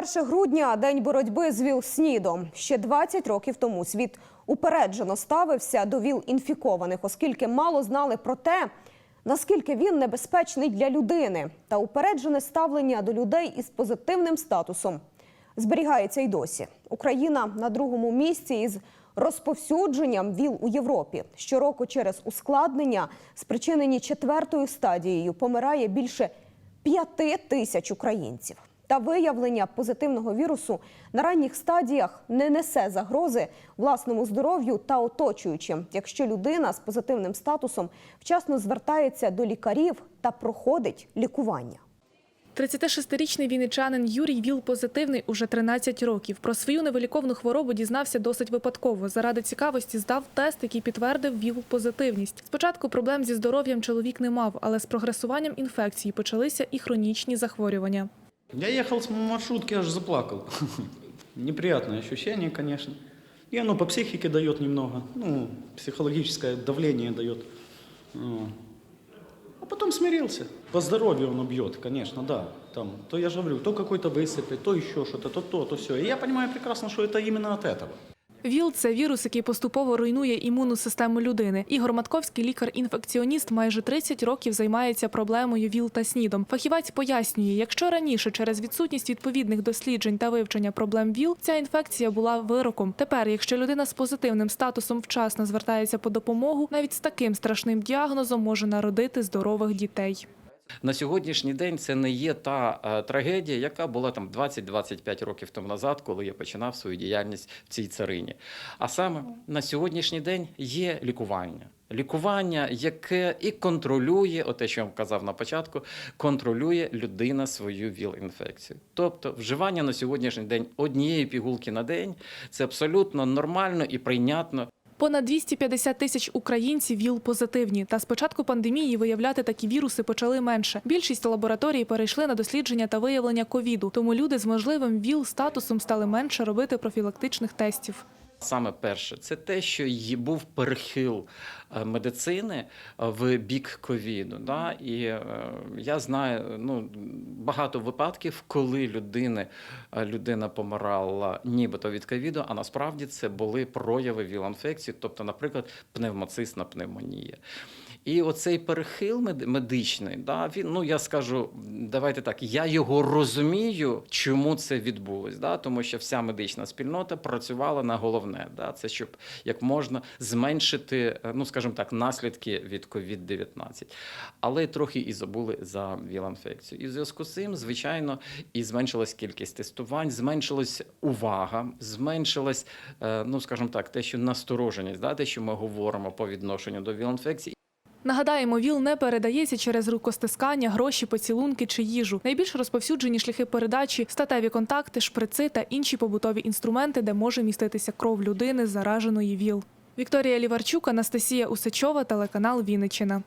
1 грудня день боротьби з ВІЛ-СНІДом. Ще 20 років тому світ упереджено ставився до ВІЛ-інфікованих, оскільки мало знали про те, наскільки він небезпечний для людини. Та упереджене ставлення до людей із позитивним статусом зберігається й досі. Україна на другому місці із розповсюдженням ВІЛ у Європі. Щороку через ускладнення, спричинені четвертою стадією, помирає більше п'яти тисяч українців. Та виявлення позитивного вірусу на ранніх стадіях не несе загрози власному здоров'ю та оточуючим, якщо людина з позитивним статусом вчасно звертається до лікарів та проходить лікування. 36-річний вінничанин Юрій ВІЛ позитивний уже 13 років. Про свою невиліковну хворобу дізнався досить випадково. Заради цікавості здав тест, який підтвердив ВІЛ-позитивність. Спочатку проблем зі здоров'ям чоловік не мав, але з прогресуванням інфекції почалися і хронічні захворювання. Я ехал с маршрутки, аж заплакал. Неприятное ощущение, конечно. И оно по психике дает немного, ну, психологическое давление дает. Вот. А потом смирился. По здоровью оно бьет, конечно, да. Там, то я же говорю, то какой-то высыпет, то еще что-то, то то, то все. И я понимаю прекрасно, что это именно от этого. ВІЛ – це вірус, який поступово руйнує імунну систему людини. Ігор Матковський, лікар-інфекціоніст, майже 30 років займається проблемою ВІЛ та СНІДом. Фахівець пояснює, якщо раніше через відсутність відповідних досліджень та вивчення проблем ВІЛ ця інфекція була вироком. Тепер, якщо людина з позитивним статусом вчасно звертається по допомогу, навіть з таким страшним діагнозом може народити здорових дітей. На сьогоднішній день це не є та е, трагедія, яка була там 20-25 років тому назад, коли я починав свою діяльність в цій царині. А саме на сьогоднішній день є лікування. Лікування, яке і контролює, оте, що я вам казав на початку, контролює людина свою ВІЛ-інфекцію. Тобто вживання на сьогоднішній день однієї пігулки на день це абсолютно нормально і прийнятно. Понад 250 тисяч українців ВІЛ-позитивні. Та з початку пандемії виявляти такі віруси почали менше. Більшість лабораторій перейшли на дослідження та виявлення ковіду. Тому люди з можливим ВІЛ-статусом стали менше робити профілактичних тестів. Саме перше, це те, що був перехил е, медицини е, в бік ковіду. Да? І е, я знаю ну, багато випадків, коли людини, е, людина помирала нібито від ковіду, а насправді це були прояви віл-інфекції, тобто, наприклад, пневмоцисна пневмонія. І оцей перехил мед- медичний, да, він, ну я скажу, давайте так, я його розумію, чому це відбулось. Да, тому що вся медична спільнота працювала на головне, да, це щоб як можна зменшити, е, ну скажімо так, наслідки від COVID-19. Але трохи і забули за віл-інфекцію. І в зв'язку з цим, звичайно, і зменшилась кількість тестувань, зменшилась увага, зменшилась, е, ну скажімо так, те, що настороженість, да, те, що ми говоримо по відношенню до віл-інфекції. Нагадаємо, ВІЛ не передається через рукостискання, гроші, поцілунки чи їжу. Найбільш розповсюджені шляхи передачі статеві контакти, шприци та інші побутові інструменти, де може міститися кров людини, зараженої ВІЛ. Вікторія Ліварчук, Анастасія Усачова, телеканал Вінниччина.